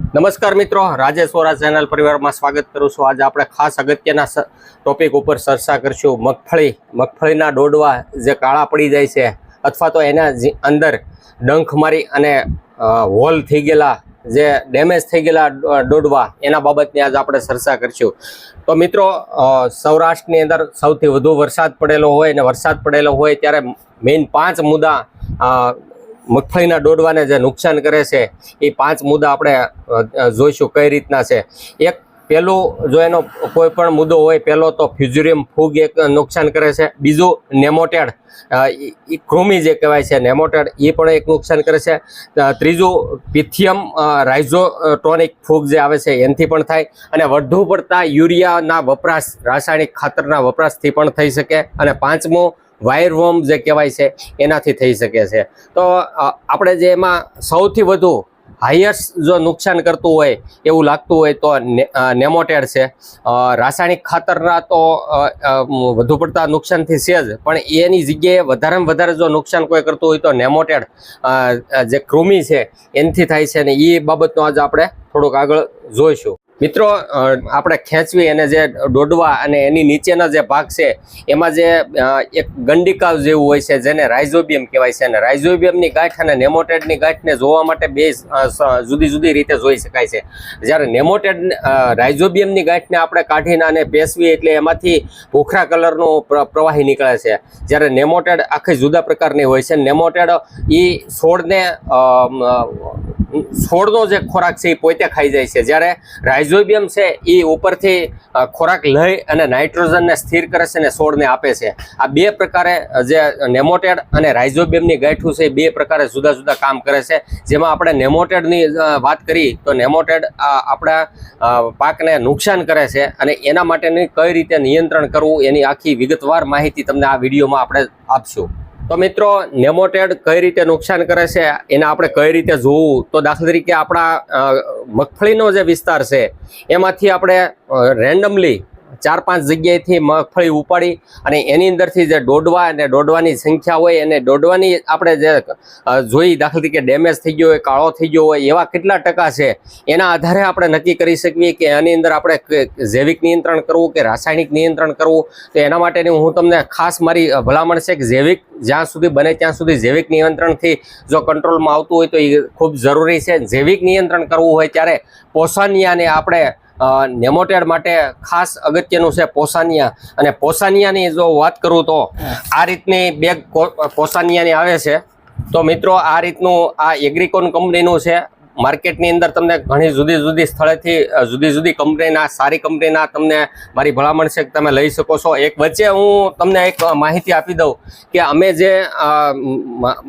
નમસ્કાર મિત્રો, રાજેશ વોરા ચેનલ પરિવારમાં સ્વાગત કરું છું. આજે આપણે ખાસ અગત્યના ટોપિક ઉપર ચર્ચા કરશું. મગફળી, મગફળીના ડોડવા જે કાળા પડી જાય છે, અથવા તો એના અંદર ડંખ મારી અને હોલ થઈ ગયેલા, જે ડેમેજ થઈ ગયેલા ડોડવા એના બાબતની આજે આપણે ચર્ચા કરશું. તો મિત્રો સૌરાષ્ટ્રની અંદર સૌથી વધુ વરસાદ પડેલો હોય અને વરસાદ પડેલો હોય ત્યારે મેઇન પાંચ મુદ્દા મગફળીના ડોડવાને જે નુકસાન કરે છે, એ પાંચ મુદ્દા આપણે જોઈશું કઈ રીતના છે. એક પહેલું જો એનો કોઈ પણ મુદ્દો હોય પહેલો તો ફ્યુઝરિયમ ફૂગ એક નુકસાન કરે છે. બીજું નેમોટેડ એ ક્રોમી જે કહેવાય છે, નેમોટેડ એ પણ એક નુકસાન કરે છે. ત્રીજું, પિથિયમ રાઇઝોટોનિક ફૂગ જે આવે છે, એનાથી પણ થાય. અને વધુ પડતા યુરિયાના વપરાશ, રાસાયણિક ખાતરના વપરાશથી પણ થઈ શકે. અને પાંચમું વાયરવોર્મ જે કહેવાય છે, એનાથી થઈ શકે છે. તો આપણે જે એમાં સૌથી વધુ હાઈએસ્ટ જો નુકસાન કરતું હોય, એવું લાગતું હોય તો ને- નેમોટેડ છે. રાસાયણિક ખાતરના તો વધુ પડતા નુકસાનથી છે જ, પણ એની જગ્યાએ વધારેમાં વધારે જો નુકસાન કોઈ કરતું હોય તો નેમોટેડ જે કૃમિ છે, એનાથી થાય છે અને એ બાબતનો આજે આપણે થોડુંક આગળ જોઈશું. મિત્રો આપણે ખેંચવી અને જે દોડવા અને એની નીચેના જે ભાગ છે, એમાં જે એક ગંડિકાવ જેવું હોય છે, જેને રાઇઝોબિયમ કહેવાય છે. અને રાઇઝોબિયમની ગાંઠ અને નેમોટેડની ગાંઠને જોવા માટે બે જુદી જુદી રીતે જોઈ શકાય છે. જ્યારે નેમોટેડ રાઇઝોબિયમની ગાંઠને આપણે કાઢીને અને પેસવી એટલે એમાંથી ભૂખરા કલરનું પ્ર- પ્રવાહી નીકળે છે. જ્યારે નેમોટેડ આખી જુદા પ્રકારની હોય છે. નેમોટેડ એ છોડને છોડનો જે ખોરાક છે એ પોતે ખાઈ જાય છે. જ્યારે રાઇઝોબિયમ છે એ ઉપરથી ખોરાક લઈ અને નાઇટ્રોજનને સ્થિર કરે છે અને છોડને આપે છે. આ બે પ્રકારે જે નેમોટેડ અને રાઇઝોબિયમની ગાંઠું છે એ બે પ્રકારે જુદા જુદા કામ કરે છે. જેમાં આપણે નેમોટેડની વાત કરી તો નેમોટેડ આપણા પાકને નુકસાન કરે છે અને એના માટેની કઈ રીતે નિયંત્રણ કરવું એની આખી વિગતવાર માહિતી તમને આ વિડીયોમાં આપણે આપશું. તો મિત્રો, નેમોટેડ કઈ રીતે નુકસાન કરે છે એને આપણે કઈ રીતે જોવું? તો દાખલા તરીકે આપણા મગફળીનો જે વિસ્તાર છે, એમાંથી આપણે રેન્ડમલી ચાર પાંચ જગ્યાએથી મગફળી ઉપાડી અને એની અંદરથી જે દોડવા અને દોડવાની સંખ્યા હોય અને દોડવાની આપણે જે જોઈ દાખલ તરીકે ડેમેજ થઈ ગયો હોય, કાળો થઈ ગયો હોય, એવા કેટલા ટકા છે, એના આધારે આપણે નક્કી કરી શકીએ કે એની અંદર આપણે જૈવિક નિયંત્રણ કરવું કે રાસાયણિક નિયંત્રણ કરવું, તો એના માટેની હું તમને ખાસ મારી ભલામણ છે કે જૈવિક જ્યાં સુધી બને ત્યાં સુધી જૈવિક નિયંત્રણથી જો કંટ્રોલમાં આવતું હોય તો એ ખૂબ જરૂરી છે. જૈવિક નિયંત્રણ કરવું હોય ત્યારે પોષાનિયાને આપણે નેમોટેડ માટે ખાસ અગત્યનું છે પોસાનિયા. અને પોસાનિયાની જો વાત કરું તો આ રીતની બેગ પોસાનિયાની આવે છે. તો મિત્રો આ રીતનું આ એગ્રીકોન કંપનીનું છે. માર્કેટની અંદર તમને ઘણી જુદી જુદી સ્થળેથી જુદી જુદી કંપનીના, સારી કંપનીના તમને મારી ભલામણ છે કે તમે લઈ શકો છો. એક વચ્ચે હું તમને એક માહિતી આપી દઉં કે અમે જે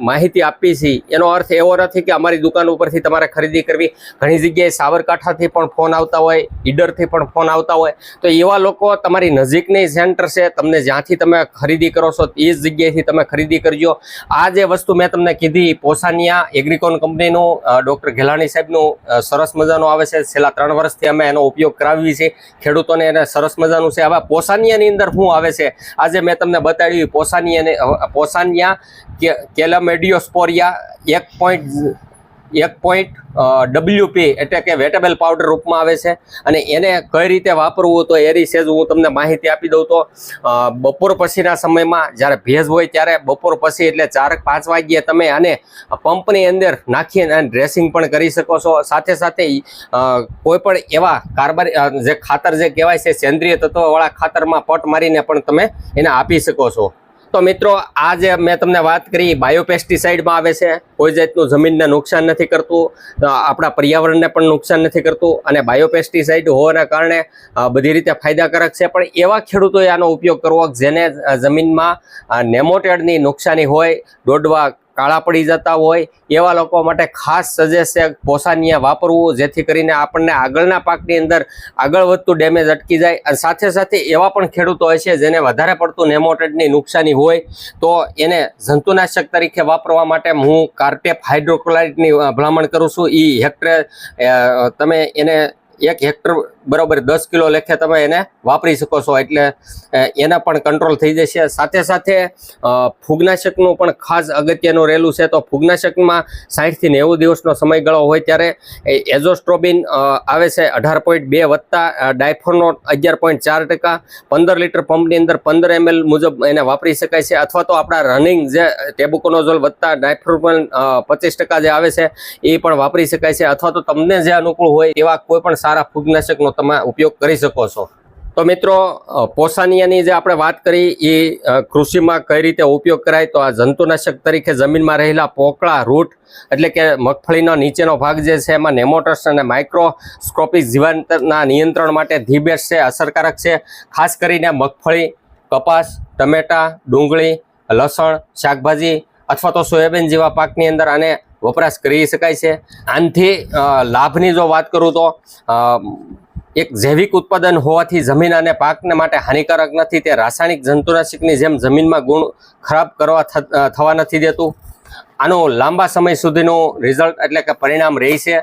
માહિતી આપી છીએ એનો અર્થ એવો નથી કે અમારી દુકાન ઉપરથી તમારે ખરીદી કરવી. ઘણી જગ્યાએ સાબરકાંઠાથી પણ ફોન આવતા હોય, ઈડરથી પણ ફોન આવતા હોય. તો એવા લોકો તમારી નજીકની સેન્ટર છે, તમને જ્યાંથી તમે ખરીદી કરો છો, એ જ જગ્યાએથી તમે ખરીદી કરજો. આ જે વસ્તુ મેં તમને કીધી, પોસાનિયા એગ્રીકોન કંપનીનું ડૉક્ટર ઘેલાણી સાહેબનું સરસ મજાનું આવે છે. છેલ્લા ત્રણ વર્ષથી અમે એનો ઉપયોગ કરાવી છે. ખેડૂતોને એને સરસ મજાનું છે. હવે પોસાનિયાની અંદર શું આવે છે? આજે મેં તમને બતાડ્યું પોસાનિયાને પોસાનિયા કેલામેડિયોસ્પોરિયા, એક પોઈન્ટ એક પોઈન્ટ ડબલ્યુપી એટલે કે વેટેબલ પાવડર રૂપમાં આવે છે. અને એને કઈ રીતે વાપરવું તો એરી સેજ હું તમને માહિતી આપી દઉં તો બપોર પછીના સમયમાં જ્યારે ભેજ હોય ત્યારે બપોર પછી એટલે ચાર, પાંચ વાગ્યે તમે આને પંપની અંદર નાખીને અને ડ્રેસિંગ પણ કરી શકો છો. સાથે સાથે કોઈ પણ એવા કાર્બન જે ખાતર જે કહેવાય છે સેન્દ્રિય તત્વવાળા ખાતરમાં પટ મારીને પણ તમે એને આપી શકો છો. તો મિત્રો આ જે મેં તમને વાત કરી બાયોપેસ્ટિસાઇડમાં આવે છે. કોઈ જાતનું જમીનને નુકસાન નથી કરતું આપણા પર્યાવરણને પણ નુકસાન નથી કરતું અને બાયોપેસ્ટિસાઇડ હોવાના કારણે બધી રીતે ફાયદાકારક છે. પણ એવા ખેડૂતોએ આનો ઉપયોગ કરવો જેને જમીનમાં નેમોટેડની નુકસાની હોય, દોડવા કાળા પડી જતા હોય, એવા લોકો માટે ખાસ સજેસ્ટ છે પોસાનિયા વાપરવું, જેથી કરીને આપણને આગળના પાકની અંદર આગળ વધતું ડેમેજ અટકી જાય. અને સાથે સાથે એવા પણ ખેડૂતો હોય છે જેને વધારે પડતું નેમોટેડની નુકસાની હોય, તો એને જંતુનાશક તરીકે વાપરવા માટે હું કાર્ટેપ હાઇડ્રોક્લોરાઇડની ભલામણ કરું છું. એ હેક્ટરે તમે એને એક હેક્ટર બરોબર દસ કિલો લેખે તમે એને વાપરી શકો છો. એટલે એના પણ કંટ્રોલ થઈ જશે. સાથે સાથે ફૂગનાશકનું પણ ખાસ અગત્યનું રહેલું છે. તો ફૂગનાશકમાં સાઠથી નેવું દિવસનો સમયગાળો હોય ત્યારે એઝોસ્ટ્રોબિન આવે છે અઢાર પોઈન્ટ બે વત્તા ડાયફોનો અગિયાર પોઈન્ટ ચાર ટકા. પંદર લીટર પંપની અંદર પંદર એમએલ મુજબ એને વાપરી શકાય છે. અથવા તો આપણા રનિંગ જે ટેબુકોનોઝોલ વત્તા ડાયફ્રોમન પચીસ ટકા જે આવે છે, એ પણ વાપરી શકાય છે. અથવા તો તમને જે અનુકૂળ હોય એવા કોઈ પણ સારા ફૂગનાશકનો તમે ઉપયોગ કરી શકો છો. તો મિત્રો પોસાનિયાની જે આપણે વાત કરી એ કૃષિમાં કઈ રીતે ઉપયોગ કરાય, તો આ જંતુનાશક તરીકે જમીનમાં રહેલા પોકળા, રૂટ, એટલે કે મગફળીનો નીચેનો ભાગ જે છે, એમાં નેમોટસ અને માઇક્રોસ્કોપિક જીવાંતરના નિયંત્રણ માટે ધી છે, અસરકારક છે. ખાસ કરીને મગફળી, કપાસ, ટમેટા, ડુંગળી, લસણ, શાકભાજી અથવા તો સોયાબીન જેવા પાકની અંદર આને વપરાશ કરી શકાય છે. આનાથી લાભની જો વાત કરું તો એક જૈવિક ઉત્પાદન હોવાથી જમીન અને પાકને માટે હાનિકારક નથી, તે રાસાયણિક જંતુનાશકની જેમ જમીનમાં ગુણ ખરાબ કરવા થવા નથી દેતું. આનું લાંબા સમય સુધીનું રિઝલ્ટ એટલે કે પરિણામ રહે છે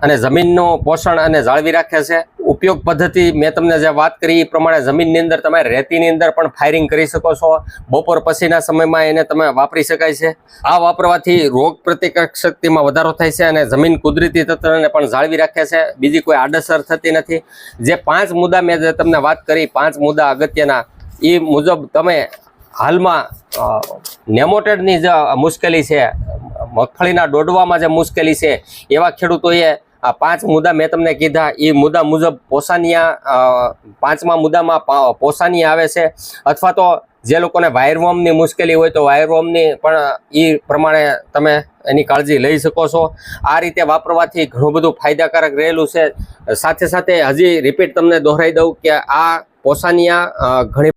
અને જમીનનું પોષણ અને જાળવી રાખે છે. ઉપયોગ પદ્ધતિ મેં તમને જે વાત કરી, એ પ્રમાણે જમીનની અંદર તમે રેતીની અંદર પણ ફાયરિંગ કરી શકો છો. બપોર પછીના સમયમાં એને તમે વાપરી શકાય છે. આ વાપરવાથી રોગ પ્રતિકારક શક્તિમાં વધારો થાય છે અને જમીન કુદરતી તંત્રને પણ જાળવી રાખે છે. બીજી કોઈ આડઅસર થતી નથી. જે પાંચ મુદ્દા મેં જે તમને વાત કરી, પાંચ મુદ્દા અગત્યના, એ મુજબ તમે હાલમાં નેમોટેડની જે મુશ્કેલી છે. મગફળીના દોડવામાં જે મુશ્કેલી છે, એવા ખેડૂતોએ આ પાંચ મુદ્દા મેં તમને કીધા. એ મુદ્દા મુજબ પોસાનિયા પાંચમા મુદ્દામાં પોસાની આવે છે. અથવા તો જે લોકોને વાયરવોર્મની મુશ્કેલી હોય તો વાયરવોર્મની પણ એ પ્રમાણે તમે એની કાળજી લઈ શકો છો. આ રીતે વાપરવાથી ઘણું બધું ફાયદાકારક રહેલું છે. સાથે સાથે હજી રિપીટ તમને દોહરાઈ દઉં કે આ પોસાનિયા ઘણી